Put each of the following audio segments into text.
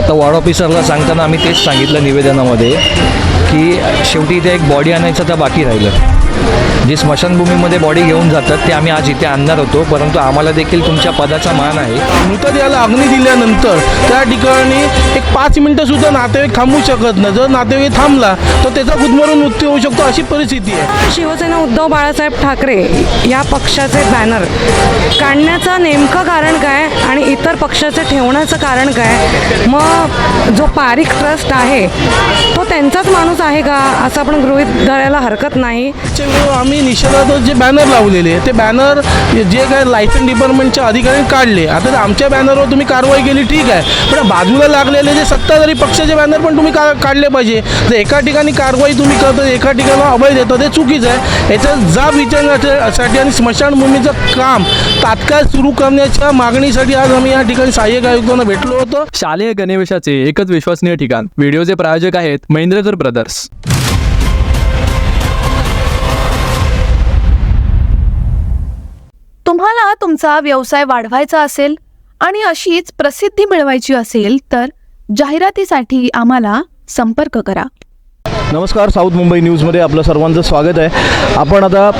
आता वॉर्ड ऑफिसरला सांगताना आम्ही तेच सांगितलं निवेदनामध्ये की शेवटी इथे एक बॉडी आणायचं तर बाकी राहिलं. जी स्मशानभूमीमध्ये बॉडी घेऊन जातात ते आम्ही आज इथे आणणार होतो परंतु आम्हाला देखील तुमच्या पदाचा मान आहे. मृतदेहाला अग्नी दिल्यानंतर त्या ठिकाणी एक पाच मिनटं सुद्धा नातेवाईक थांबू शकत नाही. जर नातेवाईक थांबला तर त्याचा गुदमरून मृत्यू होऊ शकतो अशी परिस्थिती आहे. शिवसेना उद्धव बाळासाहेब ठाकरे या पक्षाचे बॅनर काढण्याचं नेमकं कारण काय आणि इतर पक्षाचे ठेवण्याचं कारण काय? मग जो पारिक ट्रस्ट आहे तो त्यांचाच माणूस आहे का? असं आपण गृहीत धरायला हरकत नाही. मागच्या विरोधात आम्ही निषेधार्थ जे बॅनर लावलेले ते बॅनर जे काय लायसन डिपार्टमेंटच्या अधिकाऱ्यांनी काढले. आता आमच्या बॅनरवर तुम्ही कारवाई केली ठीक आहे. पण बाजूला लागलेले जे सत्ताधारी पक्षाचे बॅनर पण तुम्ही का काढले पाहिजे. तर एका ठिकाणी कारवाई तुम्ही करता एका ठिकाणी अभय देता ते चुकीचं आहे. याचा जाब विचारण्यासाठी आणि स्मशानभूमीचं काम तात्काळ सुरू करण्याच्या मागणीसाठी आज आम्ही या ठिकाणी सहाय्यक आयुक्तांना भेटलो होतो. शालेय गणवेशाचे एकच विश्वसनीय ठिकाण. व्हिडिओचे प्रायोजक आहेत महेंद्रकर ब्रदर्स तुम्हाला तुमचा व्यवसाय वाढवायचा असेल आणि अशीच प्रसिद्धी मिळवायची असेल तर जाहिरातीसाठी आम्हाला संपर्क करा. नमस्कार साऊथ मुंबई न्यूजमध्ये आपलं सर्वांचं स्वागत आहे. आपण आता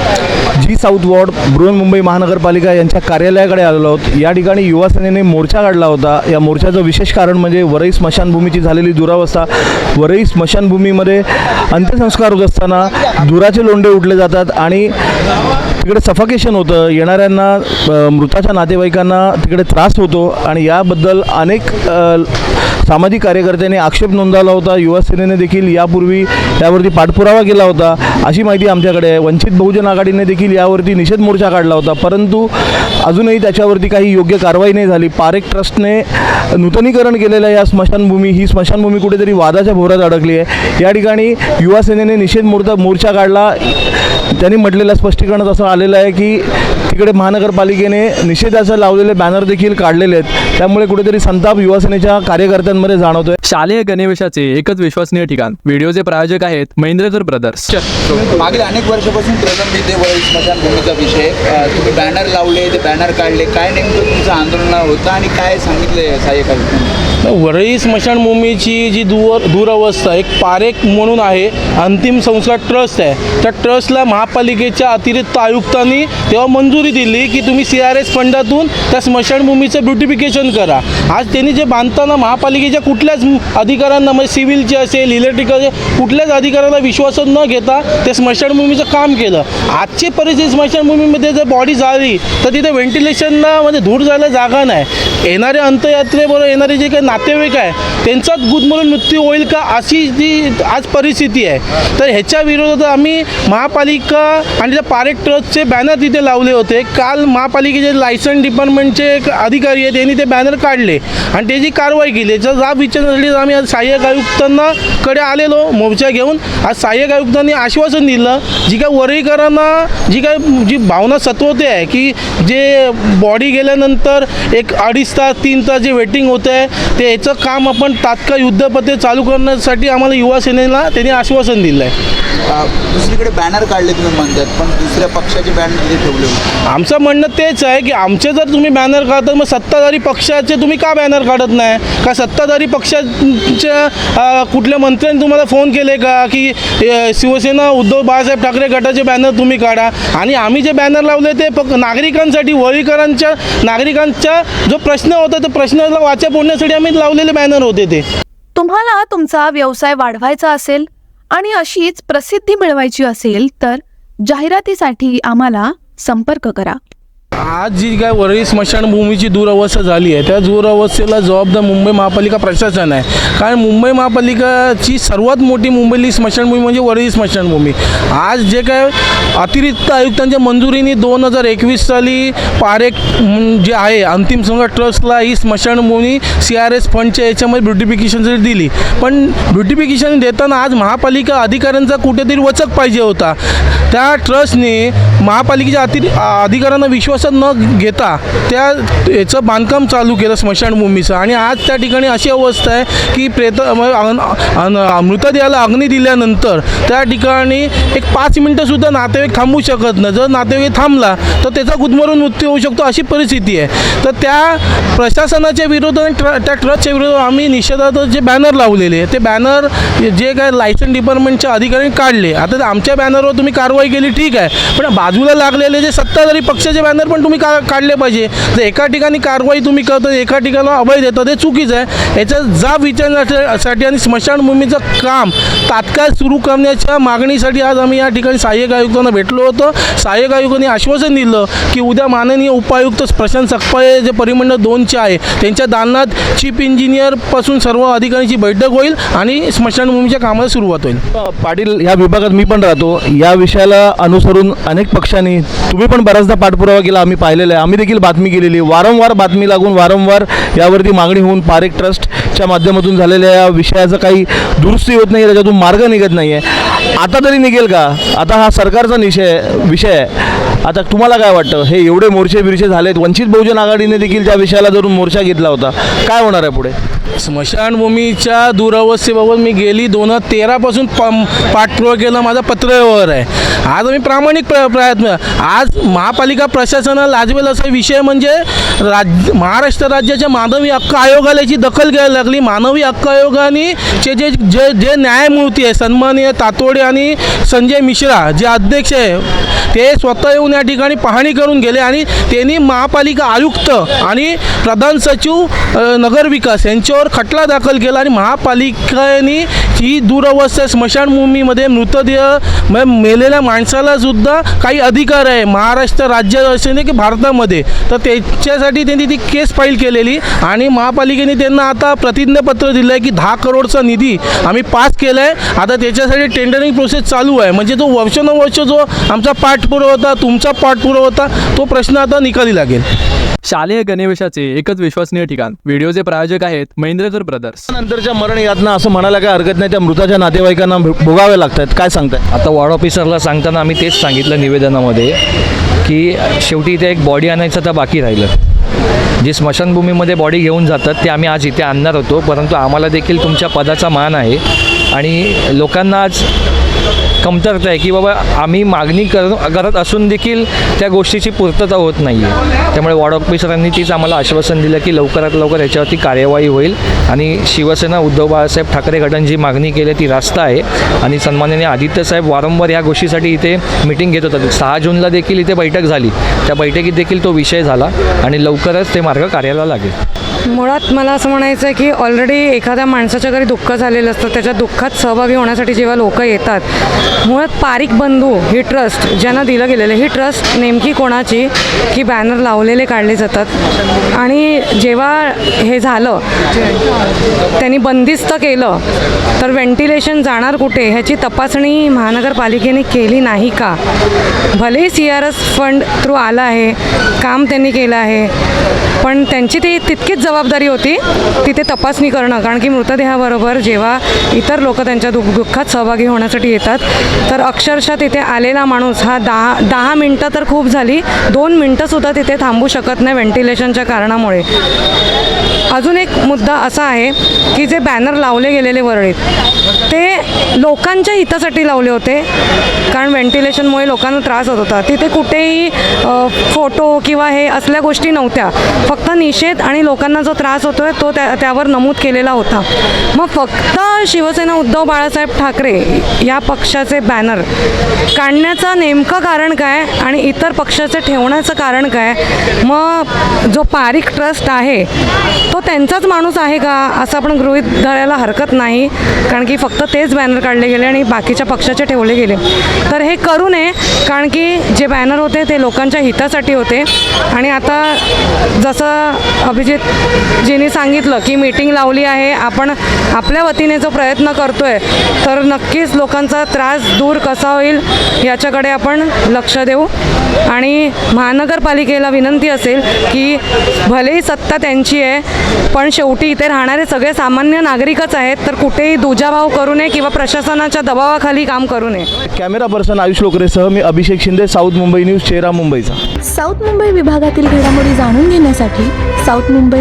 जी साऊथ वॉर्ड बृहन्मुंबई महानगरपालिका यांच्या कार्यालयाकडे आलेलो आहोत. या ठिकाणी युवा सेनेने मोर्चा काढला होता. या मोर्चाचं विशेष कारण म्हणजे वरई स्मशानभूमीची झालेली दुरावस्था. वरई स्मशानभूमीमध्ये अंत्यसंस्कार होत असताना धुराचे लोंढे उठले जातात आणि तिकडे सफकेशन होतं. येणाऱ्यांना मृताच्या नातेवाईकांना तिकडे त्रास होतो आणि याबद्दल अनेक सामाजिक कार्यकर्त्यांनी आक्षेप नोंदवला होता. युवा सेनेने देखील यापूर्वी यावरती पाठपुरावा केला होता. अशी माहिती आमच्याकडे आहे. वंचित बहुजन आघाडीने देखील यावरती निषेध मोर्चा काढला होता. परंतु अजूनही त्याच्यावरती काही योग्य कारवाई नाही झाली. पारेख ट्रस्टने नूतनीकरण केलेलं या स्मशानभूमी ही स्मशानभूमी कुठेतरी वादाच्या भोवऱ्यात अडकली आहे. या ठिकाणी युवा सेनेने निषेध मोर्चा मोर्चा काढला. त्यांनी म्हटलेलं स्पष्टीकरणात असं आलेलं आहे की तिकडे महानगरपालिकेने निषेधाचं लावलेले बॅनर देखील काढलेले आहेत. त्यामुळे कुठेतरी संताप युवासेनेच्या कार्यकर्त्यांमध्ये जाणवतोय. शालेय गणवेशाचे एकच विश्वसनीय ठिकाण. व्हिडिओचे प्रायोजक आहेत महेंद्रकर ब्रदर्स मागील अनेक वर्षापासून स्मशानभूमीचा विषय. तुम्ही बॅनर लावले ते बॅनर काढले. काय नेमकं तुमचं आंदोलन होतं आणि काय सांगितलं सहाय्यक वरळी स्मशानभूमीची जी दूर दुरावस्था एक पारेख म्हणून आहे अंतिम संस्कार ट्रस्ट आहे. त्या ट्रस्टला महापालिकेच्या अतिरिक्त आयुक्तांनी तेव्हा मंजुरी दिली की तुम्ही सी आर एस फंडातून त्या स्मशानभूमीचं ब्युटिफिकेशन करा. आज त्यांनी जे बांधताना महापालिकेच्या कुठल्याच अधिकाऱ्यांना म्हणजे सिव्हिलचे असेल इलेक्ट्रिकल कुठल्याच अधिकाऱ्याला विश्वासात न घेता त्या स्मशानभूमीचं काम केलं. आजची परिस्थिती स्मशानभूमीमध्ये जर बॉडी झाली तर तिथे व्हेंटिलेशनला म्हणजे धूर जायला जागा नाही. येणारे अंत्ययात्रेबरोबर येणारे जे काही नातेवाईक आहे त्यांचाच गुदमरून मृत्यू होईल का अशी जी आज परिस्थिती आहे. तर ह्याच्या विरोधात आम्ही महापालिका आणि त्या पारेख ट्रस्टचे बॅनर तिथे लावले होते. काल महापालिकेचे लायसन डिपार्टमेंटचे एक अधिकारी आहेत त्यांनी ते बॅनर काढले आणि त्याची कारवाई केली. याचा जाब विचारण्यासाठी आम्ही आज सहाय्यक आयुक्तांना कडे आलेलो मोर्चा घेऊन. आज सहाय्यक आयुक्तांनी आश्वासन दिलं जी काय वरळीकरांना जी काय जी भावना सत्वते आहे की जे बॉडी गेल्यानंतर एक अडीच तास तीन तास जे वेटिंग होतं आहे ते याचं काम आपण तात्काळ युद्धपते चालू करण्यासाठी आम्हाला युवा सेनेला त्यांनी आश्वासन दिलं आहे दुसरीकडे बॅनर काढले तुम्ही म्हणतात पण दुसऱ्या पक्षाचे बॅनर ठेवले होते. आमचं म्हणणं तेच आहे की आमचे जर तुम्ही बॅनर काढतात मग सत्ताधारी पक्षाचे तुम्ही का बॅनर काढत नाही? का सत्ताधारी पक्षाच्या कुठल्या मंत्र्यांनी तुम्हाला फोन केले का? की शिवसेना उद्धव बाळासाहेब ठाकरे गटाचे बॅनर तुम्ही काढा. आणि आम्ही जे बॅनर लावले ते फक्त नागरिकांसाठी वळीकरांच्या नागरिकांचा जो प्रश्न होता त्या प्रश्नाला वाचा फोडण्यासाठी आम्ही लावलेले बॅनर होते ते. तुम्हाला तुमचा व्यवसाय वाढवायचा असेल आणि अशीच प्रसिद्धी मिळवायची असेल तर जाहिरातीसाठी आम्हाला संपर्क करा. आज जी काय वरळी स्मशानभूमीची दुरावस्था झाली आहे त्या दुरावस्थेला जबाबदार मुंबई महापालिका प्रशासन आहे. कारण मुंबई महापालिकाची सर्वात मोठी मुंबईली स्मशानभूमी म्हणजे वरळी स्मशानभूमी. आज जे काय अतिरिक्त आयुक्तांच्या मंजुरीने दोन हजार एकवीस साली पारेख जे आहे अंतिम संघ ट्रस्टला ही स्मशानभूमी सी आर एस फंडच्या याच्यामध्ये ब्युटिफिकेशनसाठी दिली. पण ब्युटिफिकेशन देताना आज महापालिका अधिकाऱ्यांचा कुठेतरी वचक पाहिजे होता. त्या ट्रस्टने महापालिकेच्या अति अधिकाऱ्यांना विश्वासात न घेता त्या याचं बांधकाम चालू केलं स्मशानभूमीचं. आणि आज त्या ठिकाणी अशी अवस्था आहे की प्रेत अन- मृतदेहाला अग्नी दिल्यानंतर त्या ठिकाणी एक पाच मिनटंसुद्धा नातेवाईक थांबू शकत नाही. जर नातेवाईक थांबला तर त्याचा गुदमरून मृत्यू होऊ शकतो अशी परिस्थिती आहे. तर त्या प्रशासनाच्या विरोधात ट्र त्या ट्रस्टच्या विरोधात आम्ही निषेधार्थ जे बॅनर लावलेले आहे ते बॅनर जे काय लायसन डिपार्टमेंटच्या अधिकाऱ्यांनी काढले. आता आमच्या बॅनरवर तुम्ही कारवाई केली ठीक आहे. पण बाजूला लागलेले जे सत्ताधारी पक्षाचे बॅनर पण तुम्ही का काढले पाहिजे. जर एका ठिकाणी कारवाई तुम्ही करता एका ठिकाणी अभय देता ते चुकीचं आहे. याचा जाब विचारण्यासाठी आणि स्मशानभूमीचं काम तात्काळ सुरू करण्याच्या मागणीसाठी आज आम्ही या ठिकाणी सहाय्यक आयुक्तांना भेटलो होतो. सहाय्यक आयुक्तांनी आश्वासन दिलं की उद्या माननीय उपायुक्त प्रशांत सकपाळे जे परिमंडळ दोनचे आहे त्यांच्या दालनात चीफ इंजिनियरपासून सर्व अधिकाऱ्यांची बैठक होईल आणि स्मशानभूमीच्या कामाला सुरुवात होईल. पाटील या विभागात मी पण राहतो. या विषयाला अनुसरून अनेक पक्षांनी तुम्ही पण बऱ्याचदा पाठपुरावा केला. आम्ही पाहिलेला आहे. आम्ही देखील बातमी केलेली वारंवार बातमी लागून वारंवार यावरती मागणी होऊन पारेख ट्रस्टच्या माध्यमातून झालेल्या या विषयाचं काही दुरुस्ती होत नाही त्याच्यातून मार्ग निघत नाही आहे आता तरी निघेल का? आता हा सरकारचा निषय विषय आहे. आता तुम्हाला काय वाटतं? हे एवढे मोर्चे बिरचे झालेत. वंचित बहुजन आघाडीने देखील त्या विषयाला धरून मोर्चा घेतला होता. काय होणार आहे पुढे? स्मशानभूमीच्या दुरावस्थेबाबत मी गेली. दोन हजार तेरापासून पाठपुरावा केला माझा पत्रव्यवहार आहे. आज आम्ही प्रामाणिक प्र प्रयत्न आज महापालिका प्रशासनाला लाजवेल असा विषय म्हणजे राज महाराष्ट्र राज्याच्या मानवी हक्क आयोगाला याची दखल घ्यायला लागली. मानवी हक्क आयोगाने जे जे जे जे न्यायमूर्ती आहे सन्माननीय तातोडे आणि संजय मिश्रा जे अध्यक्ष आहे ते स्वतः येऊन या ठिकाणी पाहणी करून गेले आणि त्यांनी महापालिका आयुक्त आणि प्रधान सचिव नगरविकास यांच्यावर खटला दाखल केला आणि महापालिकेने ही दुरवस्था स्मशानभूमीमध्ये मृतदेह मेलेल्या माणसाला सुद्धा काही अधिकार आहे. महाराष्ट्र राज्य असे की भारतामध्ये. तर त्याच्यासाठी त्यांनी ती केस फाईल केलेली आणि महापालिकेने त्यांना आता प्रतिज्ञापत्र दिलं आहे की दहा करोडचा निधी आम्ही पास केला आहे आता त्याच्यासाठी टेंडरिंग प्रोसेस चालू आहे. म्हणजे तो वर्षानुवर्ष जो आमचा पाठपुरावा होता तुमचा पाठपुरावा होता तो प्रश्न आता निकाली लागेल. शालेय गणवेशाचे एकच विश्वसनीय ठिकाण. व्हिडिओचे प्रायोजक आहेत महेंद्रकर ब्रदर्स नंतरच्या मरण यातना असं म्हणायला काय हरकत नाही त्या मृताच्या नातेवाईकांना भो- भोगावे लागतात. काय सांगताय? आता वॉर्ड ऑफिसरला सांगताना आम्ही तेच सांगितलं निवेदनामध्ये की शेवटी इथे एक बॉडी आणायचं तर बाकी राहिलं. जी स्मशानभूमीमध्ये बॉडी घेऊन जातात ते आम्ही आज इथे आणणार होतो परंतु आम्हाला देखील तुमच्या पदाचा मान आहे. आणि लोकांना आज कमतरता आहे की बाबा आम्ही मागणी कर करत असून देखील त्या गोष्टीची पूर्तता होत नाही आहे त्यामुळे वॉर्ड ऑफिसरांनी तीच आम्हाला आश्वासन दिलं की लवकरात लवकर याच्यावरती कार्यवाही होईल आणि शिवसेना उद्धव बाळासाहेब ठाकरे गटाने जी मागणी केली ती रास्त आहे. आणि सन्माननीय आदित्यसाहेब वारंवार या गोष्टीसाठी इथे मिटिंग घेत होतात. सहा जूनला देखील इथे बैठक झाली. त्या बैठकीत देखील तो विषय झाला आणि लवकरच ते मार्ग कार्याला लागेल. मुळात मला असं म्हणायचं आहे की ऑलरेडी एखाद्या माणसाच्या घरी दुःख झालेलं असतं त्याच्या दुःखात सहभागी होण्यासाठी जेव्हा लोक येतात मुळात पारिक बंधू ही ट्रस्ट ज्यांना दिलं गेलेलं ही ट्रस्ट नेमकी कोणाची? की बॅनर लावलेले काढले जातात. आणि जेव्हा हे झालं त्यांनी बंदिस्त केलं तर व्हेंटिलेशन जाणार कुठे? ह्याची तपासणी महानगरपालिकेने केली नाही का? भले C R S fund through आला आहे काम त्यांनी केलं आहे पण त्यांची ती तितकीच जबाबदारी होती तिथे तपासणी करणं. कारण की मृतदेहाबरोबर जेव्हा इतर लोक त्यांच्या दुःख दुःखात सहभागी होण्यासाठी येतात तर अक्षरशः तिथे आलेला माणूस हा दहा दहा मिनटं तर खूप झाली दोन मिनटंसुद्धा तिथे थांबू शकत नाही व्हेंटिलेशनच्या कारणामुळे. अजून एक मुद्दा असा आहे की जे बॅनर लावले गेलेले वरळीत ते लोकांच्या हितासाठी लावले होते. कारण व्हेंटिलेशनमुळे लोकांना त्रास होत होता. तिथे कुठेही फोटो किंवा हे असल्या गोष्टी नव्हत्या. फक्त निषेध आणि लोकांना जो जो त्रास होतो आहे तो त्या त्यावर नमूद केलेला होता. मग फक्त शिवसेना उद्धव बाळासाहेब ठाकरे या पक्षाचे बॅनर काढण्याचं नेमकं कारण काय आणि इतर पक्षाचं ठेवण्याचं कारण काय? मग जो पारिक ट्रस्ट आहे तो त्यांचाच माणूस आहे का? असं आपण गृहित धरायला हरकत नाही कारण की फक्त तेच बॅनर काढले गेले आणि बाकीच्या पक्षाचे ठेवले गेले. तर हे करू नये कारण की जे बॅनर होते ते लोकांच्या हितासाठी होते. आणि आता जसं अभिजित जिने सांगितलं की मीटिंग लावली आहे. आपण आपल्या वतीने जो प्रयत्न करतोय तर नक्कीच लोकांचा त्रास दूर कसा होईल याच्याकडे आपण लक्ष देऊ. आणि महानगरपालिकेला विनंती असेल की भलेही सत्ता त्यांची आहे पण शेवटी इथे राहणारे सगळे सामान्य नागरिकच आहेत तर कुठेही दुजाभाव करू नये किंवा प्रशासनाच्या दबावाखाली काम करू नये. कॅमेरा पर्सन आयुष लोकरेसह मी अभिषेक शिंदे साऊथ मुंबई न्यूज चेहरा मुंबईचा. साऊथ मुंबई विभागातील घडामोडी जाणून घेण्यासाठी साऊथ मुंबई